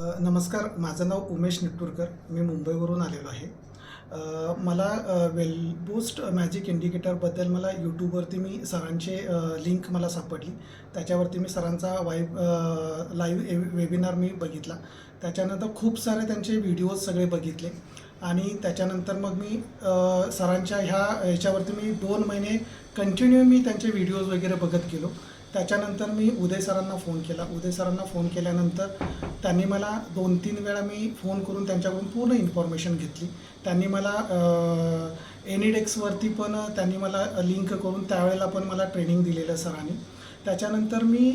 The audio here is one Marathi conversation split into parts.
नमस्कार माझं नाव उमेश निट्टूरकर. मी मुंबईवरून आलेलो आहे. मला अ, वेलबूस्ट मॅजिक इंडिकेटरबद्दल मला यूट्यूबवरती मी सरांचे लिंक मला सापडली. त्याच्यावरती मी सरांचा वाईब लाईव्ह वेबिनार मी बघितला. त्याच्यानंतर खूप सारे त्यांचे व्हिडिओज सगळे बघितले. आणि त्याच्यानंतर मग मी सरांच्या ह्या ह्याच्यावरती मी दोन महिने कंटिन्यू मी त्यांचे व्हिडिओज वगैरे बघत गेलो. त्याच्यानंतर मी उदय सरांना फोन केला. उदय सरांना फोन केल्यानंतर त्यांनी मला दोन तीन वेळा मी फोन करून त्यांच्याकडून पूर्ण इन्फॉर्मेशन घेतली. त्यांनी मला एनिडेक्सवरती पण त्यांनी मला लिंक करून त्यावेळेला पण मला ट्रेनिंग दिलेलं सरांनी. त्याच्यानंतर मी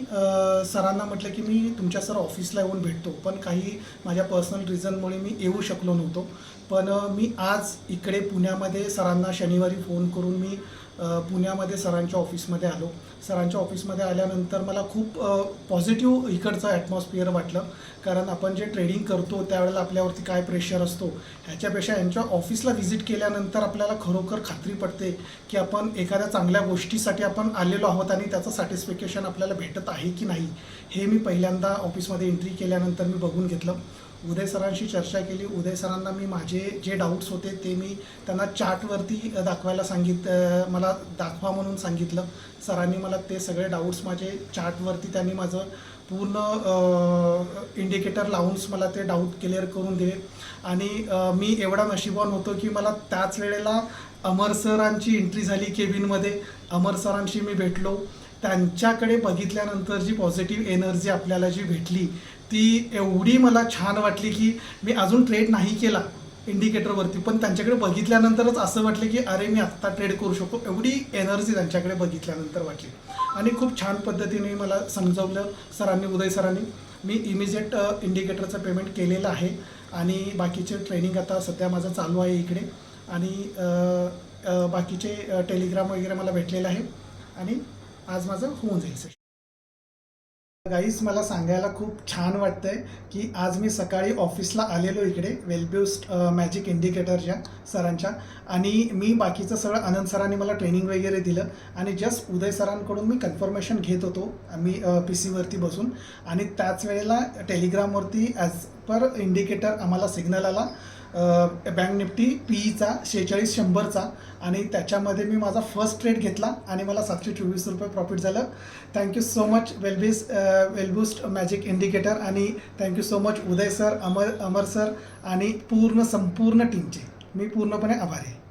सरांना म्हटलं की मी तुमच्या सर ऑफिसला येऊन भेटतो. पण काही माझ्या पर्सनल रिझनमुळे मी येऊ शकलो नव्हतो. पण मी आज इकडे पुण्यामध्ये सरांना शनिवारी फोन करून मी पुण्यामध्ये सरांच्या ऑफिसमध्ये आलो. सरांच्या ऑफिसमध्ये आल्यानंतर मला खूप पॉझिटिव्ह इकडचं ॲटमॉस्फिअर वाटलं. कारण आपण जे ट्रेडिंग करतो त्यावेळेला आपल्यावरती काय प्रेशर असतो ह्याच्यापेक्षा यांच्या ऑफिसला व्हिजिट केल्यानंतर आपल्याला खरोखर खात्री पडते की आपण एखाद्या चांगल्या गोष्टीसाठी आपण आलेलो आहोत आणि त्याचं सॅटिस्फिकेशन आपल्याला भेटत आहे की नाही हे मी पहिल्यांदा ऑफिसमध्ये एंट्री केल्यानंतर मी बघून घेतलं. उदय सरांशी चर्चा केली. उदय सरांना मी माझे जे डाऊट्स होते ते मी त्यांना चार्टवरती दाखवायला सांगित मला मला दाखवा म्हणून सांगितलं. सरांनी मला ते सगळे डाऊट्स माझे चार्टवरती त्यांनी माझं पूर्ण इंडिकेटर लावूनच मला ते डाऊट क्लिअर करून दिले. आणि मी एवढा नशिबान होतो की मला त्याच वेळेला अमर सरांची एंट्री झाली केबिनमध्ये अमर सरांशी मी भेटलो. त्यांच्याकडे बघितल्यानंतर जी पॉझिटिव्ह एनर्जी आपल्याला जी भेटली ती एवढी मला छान वाटली की मी अजून ट्रेड नाही केला. इंडिकेटरवरती पण त्यांच्याकडे बघितल्यानंतरच असं वाटलं की अरे मी आत्ता ट्रेड करू शकतो. एवढी एनर्जी त्यांच्याकडे बघितल्यानंतर वाटली. आणि खूप छान पद्धतीने मला समजवलं सरांनी उदय सरांनी. मी इमिजिएट इंडिकेटरचं पेमेंट केलेलं आहे. आणि बाकीचे ट्रेनिंग आता सध्या माझं चालू आहे इकडे. आणि बाकीचे टेलिग्राम वगैरे मला भेटलेलं आहे. आणि आज माझं होऊन जाईल सर गाईस मला सांगायला खूप छान वाटतंय की आज मी सकाळी ऑफिसला आलेलो इकडे वेलब्युस्ट मॅजिक इंडिकेटरच्या सरांच्या. आणि मी बाकीचं सगळं आनंद सरांनी मला ट्रेनिंग वगैरे दिलं. आणि जस्ट उदय सरांकडून मी कन्फर्मेशन घेत होतो. मी पी सीवरती बसून. आणि त्याच वेळेला टेलिग्रामवरती ॲज पर इंडिकेटर आम्हाला सिग्नल आला. बँक निफ्टी पीईचा शेहेचाळीस शंभरचा आणि त्याच्यामध्ये मी माझा फर्स्ट ट्रेड घेतला आणि मला सातशे चोवीस रुपये प्रॉफिट झालं. थँक्यू सो मच वेलबीस वेलबूस्ट मॅजिक इंडिकेटर आणि thank you so much Uday sir Amar Amar sir आणि पूर्ण संपूर्ण टीमचे मी पूर्णपणे आभारी आहे.